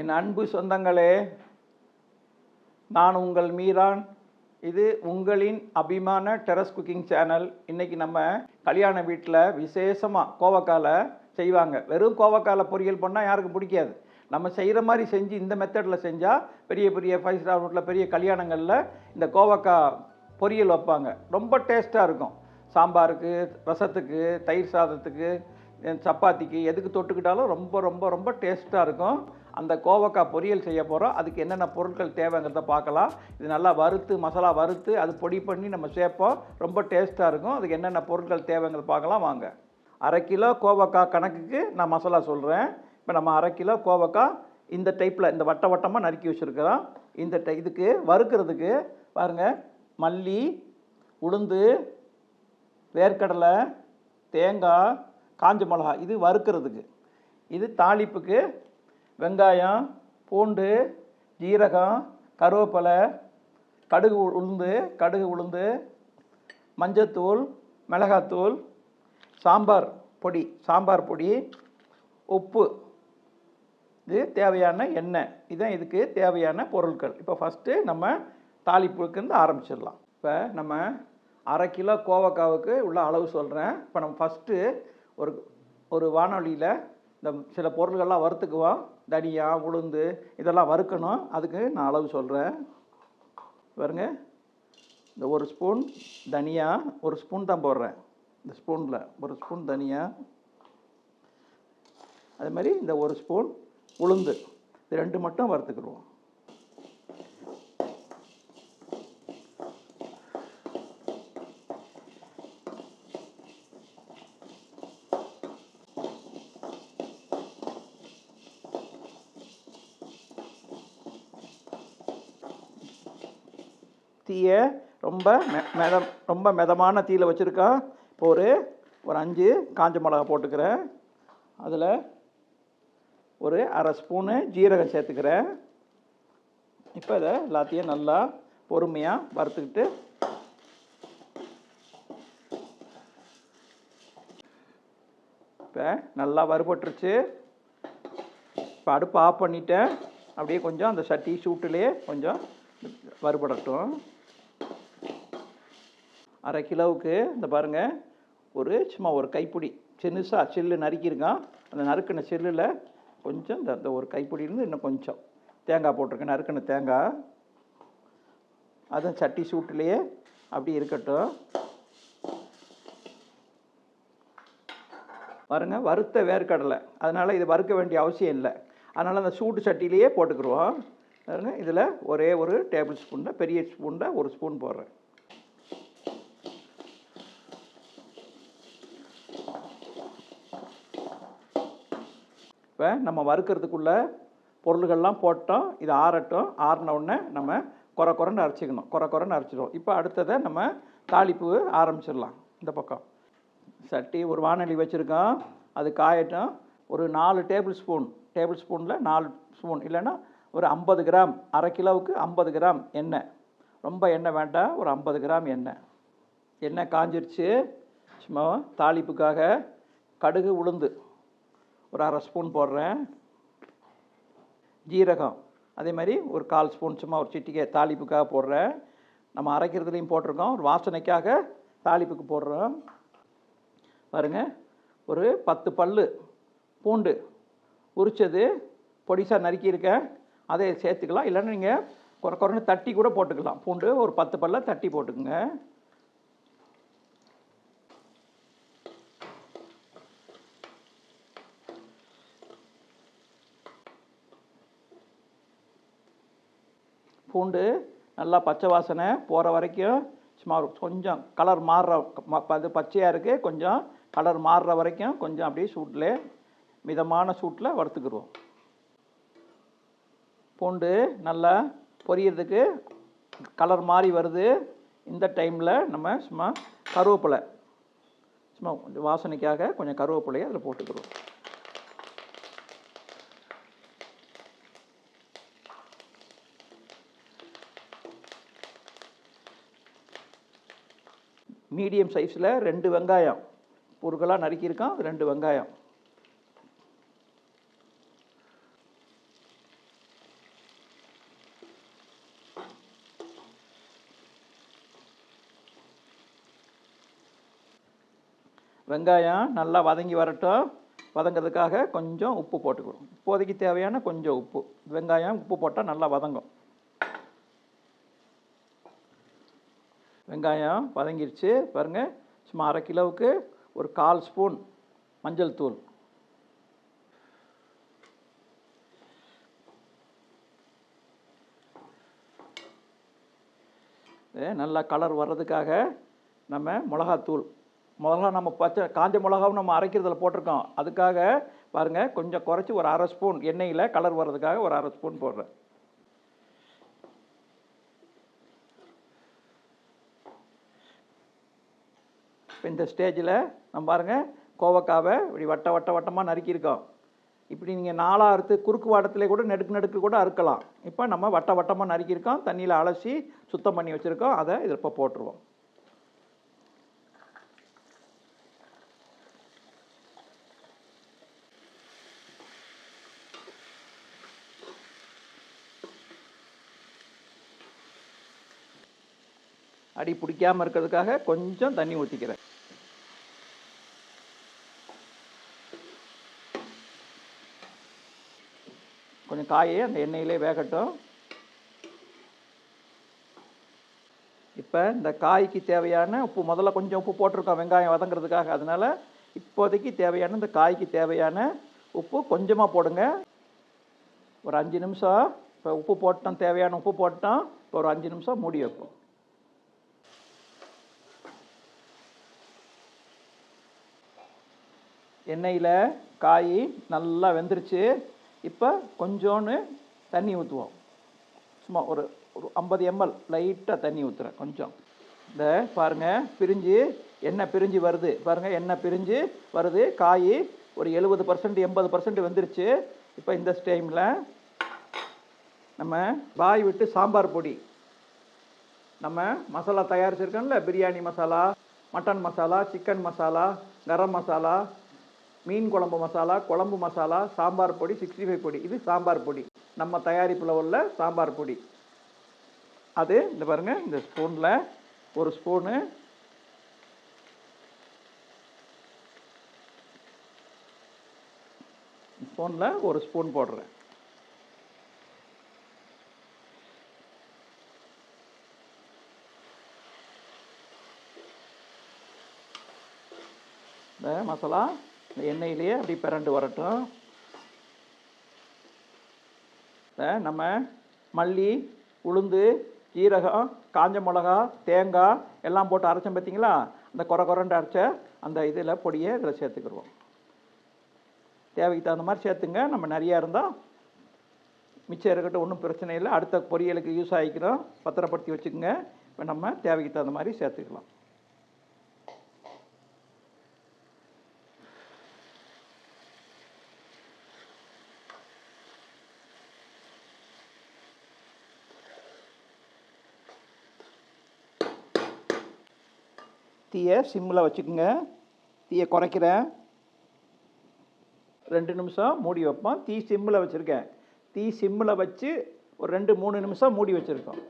என் அன்பு சொந்தங்களே நான் உங்கள் மீரான். இது உங்களின் அபிமான டெரஸ் குக்கிங் சேனல். இன்றைக்கி நம்ம கல்யாண வீட்டில் விசேஷமாக கோவக்காலை செய்வாங்க. வெறும் கோவக்காலை பொரியல் பண்ணால் யாருக்கும் பிடிக்காது. நம்ம செய்கிற மாதிரி செஞ்சு இந்த மெத்தடில் செஞ்சால் பெரிய பெரிய ஃபைவ் ஸ்டார் ஹோட்டலில் பெரிய கல்யாணங்களில் இந்த கோவக்காய் பொரியல் வைப்பாங்க. ரொம்ப டேஸ்ட்டாக இருக்கும். சாம்பாருக்கு ரசத்துக்கு தயிர் சாதத்துக்கு சப்பாத்திக்கு எதுக்கு தொட்டுக்கிட்டாலும் ரொம்ப ரொம்ப ரொம்ப டேஸ்ட்டாக இருக்கும். அந்த கோவக்காய் பொரியல் செய்ய போகிறோம் அதுக்கு என்னென்ன பொருட்கள் தேவைங்கிறத பார்க்கலாம். இது நல்லா வறுத்து மசாலா வறுத்து அது பொடி பண்ணி நம்ம சேர்ப்போம். ரொம்ப டேஸ்ட்டாக இருக்கும். அதுக்கு என்னென்ன பொருட்கள் தேவைங்கிறத பார்க்கலாம். வாங்க. அரை கிலோ கோவக்காய் கணக்குக்கு நான் மசாலா சொல்கிறேன் இப்போ நம்ம அரை கிலோ கோவக்காய் இந்த டைப்பில் இந்த வட்ட வட்டமாக நறுக்கி வச்சுருக்கிறோம். இந்த டை இதுக்கு வறுக்கிறதுக்கு பாருங்கள் மல்லி உளுந்து வேர்க்கடலை தேங்காய் காஞ்ச மிளகா இது வறுக்கிறதுக்கு. இது தாளிப்புக்கு வெங்காயம் பூண்டு ஜீரகம் கருவேப்பிலை கடுகு உளுந்து கடுகு உளுந்து மஞ்சத்தூள் மிளகாத்தூள் சாம்பார் பொடி சாம்பார் பொடி உப்பு. இது தேவையான எண்ணெய். இதுதான் இதுக்கு தேவையான பொருட்கள். இப்போ ஃபஸ்ட்டு நம்ம தாளிப்புக்கு ஆரம்பிச்சிடலாம். இப்போ நம்ம அரை கிலோ கோவக்காவுக்கு உள்ள அளவு சொல்கிறேன் இப்போ நம்ம ஃபஸ்ட்டு ஒரு ஒரு வானொலியில் இந்த சில பொருள்கள்லாம் வறுத்துக்குவோம். தனியா உளுந்து இதெல்லாம் வறுக்கணும். அதுக்கு நான் அளவு சொல்கிறேன் பாருங்க. இந்த ஒரு ஸ்பூன் தனியா ஒரு ஸ்பூன் தான் போடுறேன். இந்த ஸ்பூனில் ஒரு ஸ்பூன் தனியா. அதே மாதிரி இந்த ஒரு ஸ்பூன் உளுந்து. இது ரெண்டு மட்டும் வறுத்துக்கிடுவோம். தீயை ரொம்ப மெ மெதம் ரொம்ப மிதமான தீயில் வச்சுருக்கேன் இப்போ ஒரு ஒரு அஞ்சு காஞ்ச மிளகா போட்டுக்கிறேன். அதில் ஒரு அரை ஸ்பூனு ஜீரகம் சேர்த்துக்கிறேன். இப்போ இதை எல்லாத்தையும் நல்லா பொறுமையாக வறுத்துக்கிட்டு இப்போ நல்லா வறுபட்டுருச்சு. இப்போ அடுப்பு ஆஃப் பண்ணிட்டேன். அப்படியே கொஞ்சம் அந்த சட்டி சூட்டுலேயே கொஞ்சம் வறுபடட்டும். அரை கிலோவுக்கு இந்த பாருங்கள் ஒரு சும்மா ஒரு கைப்பிடி. சின்னுசா சில்லு நறுக்கியிருக்கான். அந்த நறுக்கின சில்லில் கொஞ்சம் இந்த இந்த ஒரு கைப்பிடியிலேருந்து இன்னும் கொஞ்சம் தேங்காய் போட்டிருக்கேன். நறுக்கின தேங்காய். அதுவும் சட்டி சூட்டுலேயே அப்படி இருக்கட்டும். பாருங்க வறுத்த வேர்க்கடலை. அதனால் இது வறுக்க வேண்டிய அவசியம் இல்லை. அதனால் அந்த சூட்டு சட்டிலேயே போட்டுக்கிருவோம். இதில் ஒரே ஒரு டேபிள் ஸ்பூனில் பெரிய ஸ்பூனில் ஒரு ஸ்பூன் போடுறேன். இப்போ நம்ம வறுக்கிறதுக்குள்ள பொருள்கள்லாம் போட்டோம் இது ஆறட்டும் ஆறின உடனே நம்ம குறை குறைன்னு அரைச்சிக்கணும். குறை குறைன்னு அரைச்சிடுவோம். இப்போ அடுத்ததை நம்ம தாளிப்பு ஆரம்பிச்சிடலாம். இந்த பக்கம். சட்டி ஒரு வானொலி வச்சுருக்கோம். அது காயட்டும். ஒரு நாலு டேபிள் ஸ்பூன். டேபிள் ஸ்பூனில் நாலு ஸ்பூன். இல்லைன்னா ஒரு ஐம்பது கிராம். அரை கிலோவுக்கு ஐம்பது கிராம் எண்ணெய். ரொம்ப எண்ணெய் வேண்டாம். ஒரு ஐம்பது கிராம் எண்ணெய். எண்ணெய் காஞ்சிருச்சு. சும்மா தாளிப்புக்காக கடுகு உளுந்து. ஒரு அரை ஸ்பூன் போடுறேன். ஜீரகம். அதே மாதிரி ஒரு கால் ஸ்பூன் சும்மா ஒரு சிட்டிக்கை தாளிப்புக்காக போடுறேன். நம்ம அரைக்கிறதுலையும் போட்டிருக்கோம். ஒரு வாசனைக்காக தாளிப்புக்கு போடுறோம். பாருங்க ஒரு பத்து பல்லு பூண்டு உரித்தது பொடிசாக நறுக்கியிருக்கேன் அதை சேர்த்துக்கலாம். இல்லைன்னா நீங்கள் குறை குறைன்னு தட்டி கூட போட்டுக்கலாம். பூண்டு ஒரு பத்து பல்ல தட்டி போட்டுக்குங்க. பூண்டு நல்லா பச்சை வாசனை போகிற வரைக்கும் சும்மா கொஞ்சம் கலர் மாறுற ம- அது பச்சையாக இருக்குது கொஞ்சம் கலர் மாறுற வரைக்கும் கொஞ்சம் அப்படியே சூட்டில் மிதமான சூட்டில் வறுத்துக்கிடுவோம் பூண்டு நல்லா பொரியறதுக்கு கலர் மாறி வருது. இந்த டைமில் நம்ம சும்மா கருவேப்பிலை சும்மா கொஞ்சம் வாசனைக்காக கொஞ்சம் கருவேப்பிலையை அதில் போட்டுக்கிறோம் மீடியம் சைஸில் ரெண்டு வெங்காயம். பொருட்களாக நறுக்கியிருக்கான் ரெண்டு வெங்காயம். வெங்காயம் நல்லா வதங்கி வரட்டும். வதங்கிறதுக்காக கொஞ்சம் உப்பு போட்டுக்கணும். இப்போதைக்கு தேவையான கொஞ்சம் உப்பு. வெங்காயம் உப்பு போட்டால் நல்லா வதங்கும். வெங்காயம் வதங்கிருச்சு பாருங்கள் சும்மா அரை கிலோவுக்கு ஒரு கால் ஸ்பூன் மஞ்சள் தூள். நல்லா கலர் வர்றதுக்காக நம்ம மிளகாத்தூள். மிளகா நம்ம பச்சை காஞ்ச மிளகாவும் நம்ம அரைக்கிறதுல போட்டிருக்கோம். அதுக்காக பாருங்கள் கொஞ்சம் குறைச்சி ஒரு அரை ஸ்பூன் எண்ணெயில் கலர் வர்றதுக்காக ஒரு அரை ஸ்பூன் போடுறேன். இப்போ இந்த ஸ்டேஜில் நம்ம பாருங்கள் கோவக்காவை இப்படி வட்ட வட்ட வட்டமாக நறுக்கியிருக்கோம். இப்படி நீங்கள் நாளாக அறுத்து குறுக்கு வாட்டத்திலே கூட நெடுக்கு நெடுக்கு கூட அறுக்கலாம். இப்போ நம்ம வட்ட வட்டமாக நறுக்கியிருக்கோம் தண்ணியில் அலசி சுத்தம் பண்ணி வச்சுருக்கோம் அதை இதில் இப்போ போட்டுருவோம். அடி பிடிக்காமல் இருக்கிறதுக்காக கொஞ்சம் தண்ணி ஊற்றிக்கிறேன் கொஞ்சம் காயை அந்த எண்ணெயிலே வேகட்டும். இப்போ இந்த காய்க்கு தேவையான உப்பு முதல்ல கொஞ்சம் உப்பு போட்டிருக்கோம் வெங்காயம் வதங்குறதுக்காக. அதனால் இப்போதைக்கு தேவையான இந்த காய்க்கு தேவையான உப்பு கொஞ்சமாக போடுங்க. ஒரு அஞ்சு நிமிஷம். இப்போ உப்பு போட்டோம் தேவையான உப்பு போட்டோம். இப்போ ஒரு அஞ்சு நிமிஷம் மூடி வைப்போம். எண்ணெயில் காய் நல்லா வெந்துருச்சு. இப்போ கொஞ்சோன்னு தண்ணி ஊற்றுவோம் சும்மா ஒரு ஒரு ஐம்பது எம்எல் லைட்டாக தண்ணி ஊற்றுறேன் கொஞ்சம். இந்த பாருங்கள் பிரிஞ்சு எண்ணெய் பிரிஞ்சு வருது. பாருங்கள் எண்ணெய் பிரிஞ்சு வருது. காய் ஒரு எழுபது பர்சன்ட் எண்பது பர்சன்ட் வெந்துருச்சு. இப்போ இந்த டைமில் நம்ம பாய் விட்டு சாம்பார் பொடி. நம்ம மசாலா தயாரிச்சிருக்கோம்ல பிரியாணி மசாலா மட்டன் மசாலா சிக்கன் மசாலா கரம் மசாலா மீன் குழம்பு மசாலா குழம்பு மசாலா சாம்பார் பொடி சிக்ஸ்டி ஃபைவ் பொடி. இது சாம்பார் பொடி. நம்ம தயாரிப்பில் உள்ள சாம்பார் பொடி. அது இந்த பாருங்கள் இந்த ஸ்பூனில் ஒரு ஸ்பூனு ஸ்பூனில் ஒரு ஸ்பூன் போடுறேன். இந்த மசாலா இந்த எண்ணெயிலேயே அப்படி பிரண்டு வரட்டும். நம்ம மல்லி உளுந்து ஜீரகம் காஞ்ச மிளகா தேங்காய் எல்லாம் போட்டு அரைச்சோம் பார்த்தீங்களா? அந்த குறை குறைண்டு அரைச்ச அந்த இதில் பொடியை இதில் சேர்த்துக்கிடுவோம். தேவைக்கு தகுந்த மாதிரி சேர்த்துங்க. நம்ம நிறையா இருந்தால் மிச்சம் இருக்கட்டும் ஒன்றும் பிரச்சனை இல்லை. அடுத்த பொரியலுக்கு யூஸ் ஆகிக்கிறோம். பத்திரப்படுத்தி வச்சுக்கோங்க. இப்போ நம்ம தேவைக்கு தகுந்த மாதிரி சேர்த்துக்கலாம். தீயை சிம்மில் வச்சுக்கோங்க. தீயை குறைக்கிறேன். ரெண்டு நிமிஷம் மூடி வைப்போம். தீ சிம்மில் வச்சுருக்கேன். தீ சிம்மில் வச்சு ஒரு ரெண்டு மூணு நிமிஷம் மூடி வச்சுருக்கோம்.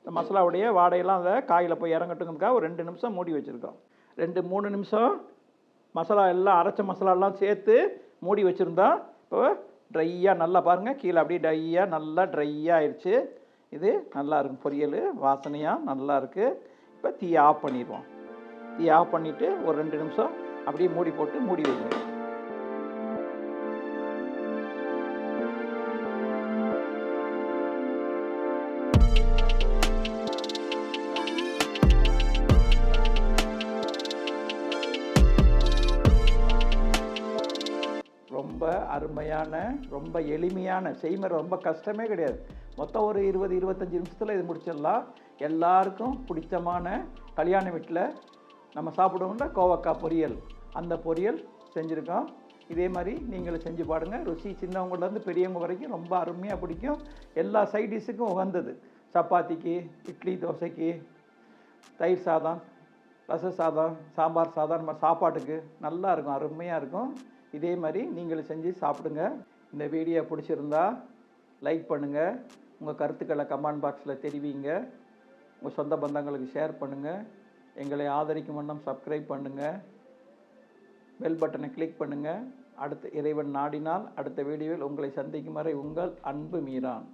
இந்த மசாலாவுடைய வாடையெல்லாம் அதை காயில் போய் இறங்கட்டுங்கிறதுக்காக ஒரு ரெண்டு நிமிஷம் மூடி வச்சுருக்கோம். ரெண்டு மூணு நிமிஷம் மசாலா எல்லாம் அரைச்ச மசாலாலாம் சேர்த்து மூடி வச்சுருந்தோம் இப்போ ட்ரையாக நல்லா பாருங்கள் கீழே அப்படியே ட்ரையாக நல்லா ட்ரையாக ஆயிடுச்சு இது நல்லா இருக்கும். பொரியல் வாசனையாக நல்லா இருக்குது இப்போ தீ ஆஃப் பண்ணிடுவோம். தீ ஆஃப் பண்ணிவிட்டு ஒரு ரெண்டு நிமிஷம் அப்படியே மூடி போட்டு மூடி வைங்க. ரொம்ப அருமையான ரொம்ப எளிமையான செய்முறை ரொம்ப கஷ்டமே கிடையாது. மொத்தம் ஒரு இருபது இருபத்தஞ்சி நிமிஷத்தில் இது முடிச்சிடலாம். எல்லாருக்கும் பிடிச்சமான கல்யாண வீட்டில் நம்ம சாப்பிடுவோம்ல கோவக்காய் பொரியல். அந்த பொரியல் செஞ்சுருக்கோம். இதே மாதிரி நீங்களும் செஞ்சு பாருங்கள் ருசி சின்னவங்கலேருந்து பெரியவங்க வரைக்கும் ரொம்ப அருமையாக பிடிக்கும். எல்லா சைட் டிஷ்ஷுக்கும் உகந்தது. சப்பாத்திக்கு இட்லி தோசைக்கு தயிர் சாதம் ரச சாதம் சாம்பார் சாதம் நம்ம சாப்பாட்டுக்கு நல்லா இருக்கும். அருமையாக இருக்கும். இதே மாதிரி நீங்களும் செஞ்சு சாப்பிடுங்க. இந்த வீடியோ பிடிச்சிருந்தா லைக் பண்ணுங்கள் உங்கள் கருத்துக்களை கமெண்ட் பாக்ஸில் தெரிவிங்க. உங்கள் சொந்த பந்தங்களுக்கு ஷேர் பண்ணுங்கள் எங்களை ஆதரிக்கும் வண்ணம் சப்ஸ்கிரைப் பண்ணுங்கள் பெல் பட்டனை கிளிக் பண்ணுங்கள் அடுத்த இறைவன் நாடினால் அடுத்த வீடியோவில் உங்களை சந்திக்கும் வரை உங்கள் அன்பு மீரான்.